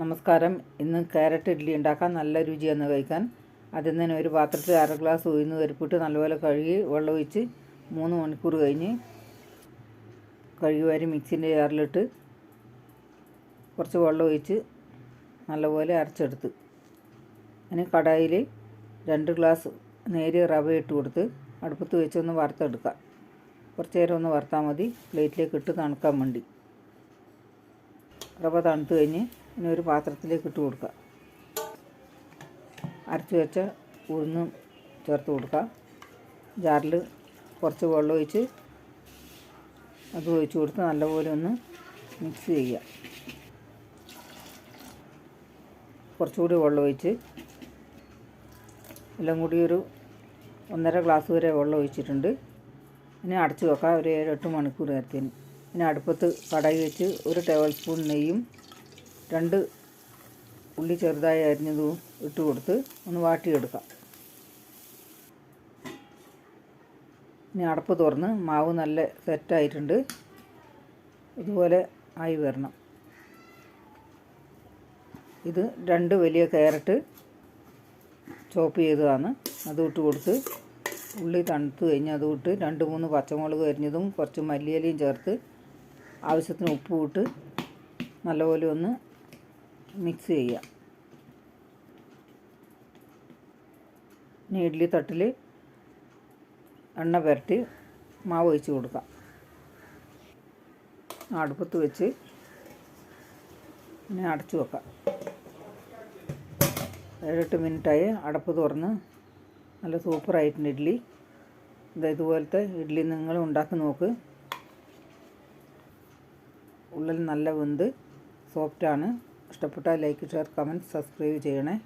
നമസ്കാരം. ഇന്ന് ക്യാരറ്റ് ഇഡ്ഡലി ഉണ്ടാക്കാൻ നല്ല രുചിയാണ് കഴിക്കാൻ. ആദ്യം തന്നെ ഒരു പാത്രത്തിൽ അര ഗ്ലാസ് ഉയർന്ന് പരിപ്പിട്ട് നല്ലപോലെ കഴുകി വെള്ളമൊഴിച്ച് മൂന്ന് മണിക്കൂർ കഴിഞ്ഞ് കഴുകി വാരി മിക്സിന്റെ ജാറിലിട്ട് കുറച്ച് വെള്ളമൊഴിച്ച് നല്ലപോലെ അരച്ചെടുത്ത്. അതിന് കടായിൽ രണ്ട് ഗ്ലാസ് നേരിയ റവ ഇട്ട് കൊടുത്ത് അടുപ്പത്ത് വെച്ച് ഒന്ന് വറുത്തെടുക്കാം. കുറച്ച് നേരം ഒന്ന് വറുത്താൽ മതി. പ്ലേറ്റിലേക്ക് ഇട്ട് തണുക്കാൻ വേണ്ടി. റവ തണുത്ത് കഴിഞ്ഞ് ഇനി ഒരു പാത്രത്തിലേക്ക് ഇട്ട് കൊടുക്കുക. അരച്ച് വെച്ച ഉഴുന്നും ചേർത്ത് കൊടുക്കുക. ജാറിൽ കുറച്ച് വെള്ളം ഒഴിച്ച് അത് ഒഴിച്ച് കൊടുത്ത് നല്ലപോലെ ഒന്ന് മിക്സ് ചെയ്യുക. കുറച്ചുകൂടി വെള്ളം ഒഴിച്ച് എല്ലാം കൂടി ഒരു ഒന്നര ഗ്ലാസ് വരെ വെള്ളം ഒഴിച്ചിട്ടുണ്ട്. ഇനി അടച്ചു വെക്കാം. ഒരു ഏഴ് എട്ട് മണിക്കൂർ നേരത്തേന്. ഇനി അടുപ്പത്ത് കടായി വെച്ച് ഒരു ടേബിൾ സ്പൂൺ നെയ്യും രണ്ട് ഉള്ളി ചെറുതായി അരിഞ്ഞതും ഇട്ട് കൊടുത്ത് ഒന്ന് വാട്ടിയെടുക്കാം. ഇനി അടപ്പ് തുറന്ന് മാവ് നല്ല സെറ്റായിട്ടുണ്ട് ഇതുപോലെ ആയി വരണം. ഇത് രണ്ട് വലിയ ക്യാരറ്റ് ചോപ്പ് ചെയ്തതാണ്. അത് ഇട്ട് കൊടുത്ത് ഉള്ളി തണുത്ത് കഴിഞ്ഞ് അത് ഇട്ട് രണ്ട് മൂന്ന് പച്ചമുളക് അരിഞ്ഞതും കുറച്ച് മല്ലിയിലയും ചേർത്ത് ആവശ്യത്തിന് ഉപ്പ് ഇട്ട് നല്ലപോലെ ഒന്ന് മിക്സ് ചെയ്യുക. ഇനി തട്ടിൽ എണ്ണ പുരട്ടി മാവ് ഒഴിച്ച് കൊടുക്കാം അടുപ്പത്ത് വെച്ച് പിന്നെ അടച്ചു വെക്കാം ഏഴെട്ട് മിനിറ്റായി അടപ്പ് തുറന്ന് നല്ല സൂപ്പറായിട്ടുണ്ട് ഇഡ്ഡലി ഇത് ഇതുപോലത്തെ ഇഡ്ഡലി നിങ്ങൾ ഉണ്ടാക്കി നോക്ക്. ഉള്ളിൽ നല്ല വെന്ത് സോഫ്റ്റാണ് ഇഷ്ടപ്പെട്ടാൽ ലൈക്ക് ഷെയർ കമന്റ് സബ്സ്ക്രൈബ് ചെയ്യണേ.